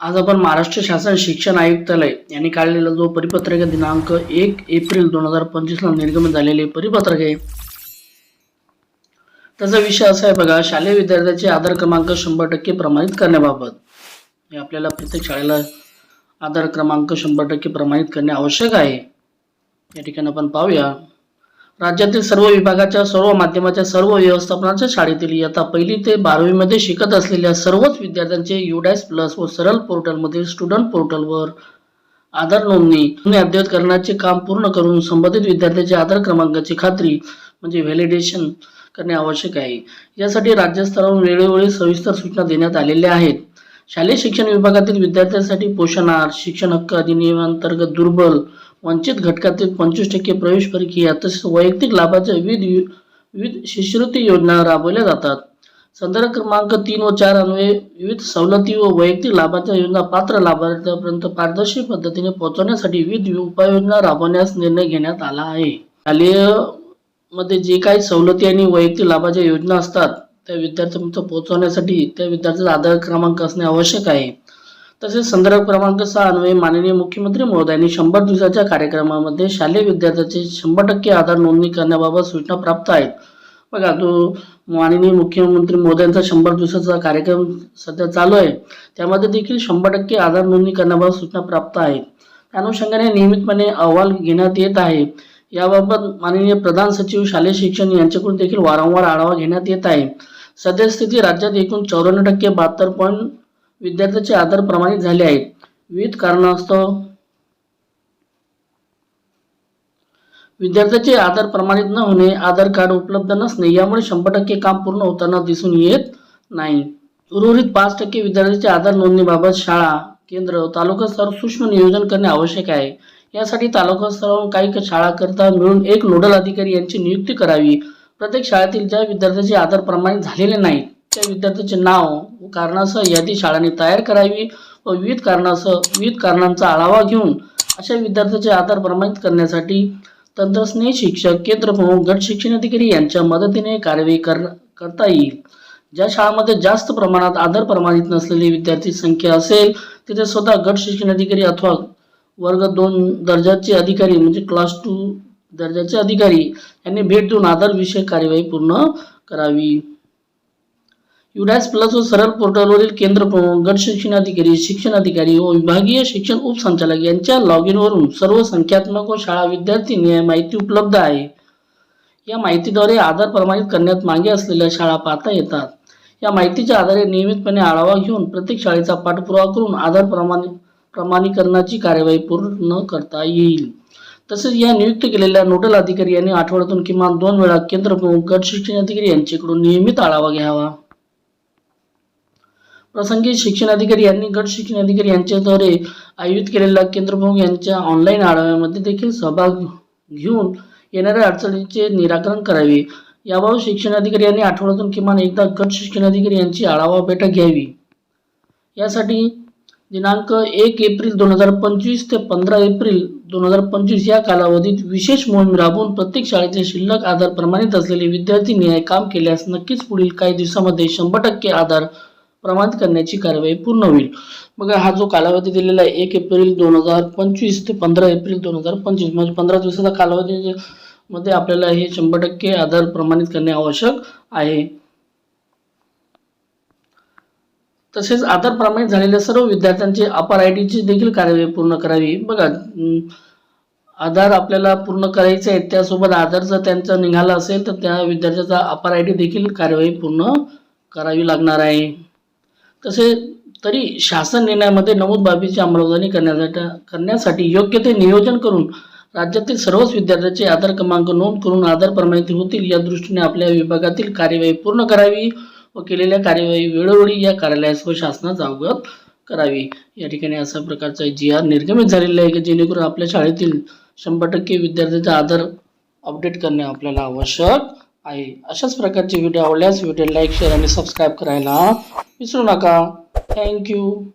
आज आपण महाराष्ट्र शासन शिक्षण आयुक्तालय यांनी काढलेला जो परिपत्रक दिनांक एक एप्रिल दोन हजार पंचवीसला निर्गमित झालेले परिपत्रक आहे. त्याचा विषय असा आहे बघा शालेय विद्यार्थ्याचे आधार क्रमांक शंभर टक्के प्रमाणित करण्याबाबत. हे आपल्याला प्रत्येक शाळेला आधार क्रमांक शंभर टक्के प्रमाणित करणे आवश्यक आहे. या ठिकाणी आपण पाहूया. राज्यातील सर्व विभागाच्या सर्व माध्यमाच्या सर्व व्यवस्थापनाच्या शाळेतील इयत्ता पहिली ते बारावीमध्ये शिकत असलेल्या सर्वच विद्यार्थ्यांचे युडॅस प्लस व सरल पोर्टलमधील स्टुडंट पोर्टलवर आधार नोंदणी. नोंदणी अद्ययावत करण्याचे काम पूर्ण करून संबंधित विद्यार्थ्यांच्या आधार क्रमांकाची खात्री म्हणजे व्हॅलिडेशन करणे आवश्यक आहे. यासाठी राज्यस्तरावरून वेळोवेळी सविस्तर सूचना देण्यात आलेल्या आहेत. शालेय शिक्षण विभागातील विद्यार्थ्यांसाठी पोषण आहार शिक्षण हक्क अधिनियमांतर्गत दुर्बल वंचित घटकातील पंचवीस टक्के प्रवेश प्रक्रिया तसेच वैयक्तिक लाभाच्या विविध विविध शिष्यवृत्ती योजना राबवल्या जातात. संदर्भ क्रमांक तीन व चार अन्वये विविध सवलती व वैयक्तिक लाभाच्या योजना पात्र लाभार्थ्यापर्यंत पारदर्शी पद्धतीने पोहोचवण्यासाठी विविध उपाययोजना राबवण्यास निर्णय घेण्यात आला आहे. शालेयमध्ये जे काही सवलती आणि वैयक्तिक लाभाच्या योजना असतात त्या विद्यार्थ्यांपर्यंत पोहोचवण्यासाठी त्या विद्यार्थ्याचा आधार क्रमांक असणे आवश्यक आहे. तसेच संदर्भ क्रमांक सहा अन्वये माननीय मुख्यमंत्री महोदयांनी शंभर दिवसाच्या कार्यक्रमामध्ये शालेय विद्यार्थ्याचे शंभर टक्के आधार नोंदणी करण्याबाबत सूचना प्राप्त आहेत. बघा तो माननीय मुख्यमंत्री मोदयांचा शंभर दिवसाचा कार्यक्रम सध्या चालू आहे. त्यामध्ये देखील शंभर टक्के आधार नोंदणी करण्याबाबत सूचना प्राप्त आहेत. त्या अनुषंगाने नियमितपणे अहवाल घेण्यात येत आहे. याबाबत माननीय प्रधान सचिव शालेय शिक्षण यांच्याकडून देखील वारंवार आढावा घेण्यात येत आहे. सद्यस्थिती राज्यात एकूण चौऱ्याण्णव टक्के बहात्तर पॉईंट विद्यार्थ्याचे आधार प्रमाणित झाले आहेत. विविध कारणास्तव विद्यार्थ्याचे आधार प्रमाणित न होणे आधार कार्ड उपलब्ध नसणे यामुळे शंभर टक्के काम पूर्ण होताना दिसून येत नाही. उर्वरित पाच टक्के विद्यार्थ्याचे आधार नोंदणीबाबत शाळा केंद्र तालुका स्तरावर सूक्ष्म नियोजन करणे आवश्यक आहे. यासाठी तालुका स्तरावर काही शाळाकरता मिळून एक नोडल अधिकारी यांची नियुक्ती करावी. प्रत्येक शाळेतील ज्या विद्यार्थ्याचे आधार प्रमाणित झालेले नाहीत त्या विद्यार्थ्याचे नाव कारणासह यादी शाळांनी तयार करावी व विविध कारणासह विविध कारणांचा आढावा घेऊन अशा विद्यार्थ्याचे आधार प्रमाणित करण्यासाठी तंत्रस्नेही शिक्षक केंद्र प्रमुख गट शिक्षण अधिकारी यांच्या मदतीने कार्यवाही कर करता येईल. ज्या शाळांमध्ये जास्त प्रमाणात आधार प्रमाणित नसलेली विद्यार्थी संख्या असेल तिथे स्वतः गट शिक्षण अधिकारी अथवा वर्ग दोन दर्जाचे अधिकारी म्हणजे क्लास टू दर्जाचे अधिकारी यांनी भेट देऊन आधार विषयक कार्यवाही पूर्ण करावी. युडॅस प्लस व सरळ पोर्टलवरील केंद्र प्रमुख गट शिक्षण अधिकारी शिक्षण अधिकारी व विभागीय शिक्षण उपसंचालक यांच्या लॉग इनवरून सर्व संख्यात्मक व शाळा विद्यार्थी माहिती उपलब्ध आहे. या माहितीद्वारे आधार प्रमाणित करण्यात मागे असलेल्या शाळा पाहता येतात. या माहितीच्या आधारे नियमितपणे आढावा घेऊन प्रत्येक शाळेचा पाठपुरावा करून आधार प्रमाणित प्रमाणीकरणाची कार्यवाही पूर्ण करता येईल. तसेच या नियुक्त केलेल्या नोडल अधिकारी यांनी आठवड्यातून किमान दोन वेळा केंद्र प्रमुख गट शिक्षण अधिकारी यांच्याकडून नियमित आढावा घ्यावा. प्रसंगी शिक्षण अधिकारी यांनी गट शिक्षण अधिकारी यांच्याद्वारे आयोजित केलेला केंद्रप्रमुख यांच्या ऑनलाईन आढाव्यामध्ये देखील सहभाग घेऊन येणाऱ्या अडचणींचे निराकरण करावे. याबाबत शिक्षण अधिकारी यांनी आठवड्यातून किमान एकदा गट शिक्षण अधिकारी यांची आढावा बैठक घ्यावी. यासाठी दिनांक एक एप्रिल दोन हजार पंचवीस ते पंधरा एप्रिल दोन हजार पंचवीस या कालावधीत विशेष मोहीम राबवून प्रत्येक शाळेचे शिल्लक आधार प्रमाणित असलेले विद्यार्थी न्याय काम केल्यास नक्कीच पुढील काही दिवसामध्ये शंभर टक्के आधार प्रमाणित करण्याची कार्यवाही पूर्ण होईल. बघा हा जो कालावधी दिलेला आहे एक एप्रिल दोन हजार पंचवीस ते पंधरा एप्रिल दोन हजार पंचवीस. म्हणजे पंधरा दिवसाचा कालावधी मध्ये आपल्याला हे शंभर टक्के आधार प्रमाणित करणे आवश्यक आहे. तसेच आधार प्रमाणित झालेल्या सर्व विद्यार्थ्यांचे अपार आय डीची देखील कार्यवाही पूर्ण करावी. बघा आधार आपल्याला पूर्ण करायचे आहे त्यासोबत आधार जर त्यांचा निघाला असेल तर त्या विद्यार्थ्याचा अपार आय डी देखील कार्यवाही पूर्ण करावी लागणार आहे. तसे तरी शासन निर्णयामध्ये नमूद बाबीची अंमलबजावणी करण्यासाठी करण्यासाठी योग्य ते नियोजन करून राज्यातील सर्वच विद्यार्थ्यांचे आधार क्रमांक नोंद करून आधार प्रमाणित होतील. या दृष्टीने आपल्या विभागातील कार्यवाही पूर्ण करावी व केलेल्या कार्यवाही वेळोवेळी या कार्यालयास व शासनास अवगत करावी. या ठिकाणी अशा प्रकारचा जी आर निर्गमित झालेला आहे की जेणेकरून आपल्या शाळेतील शंभर टक्के विद्यार्थ्यांचा आधार अपडेट करणे आपल्याला आवश्यक आहे. अशाच प्रकारचे व्हिडिओ आवडल्यास व्हिडिओ लाईक शेअर आणि सबस्क्राईब करायला विसरू नका. थँक्यू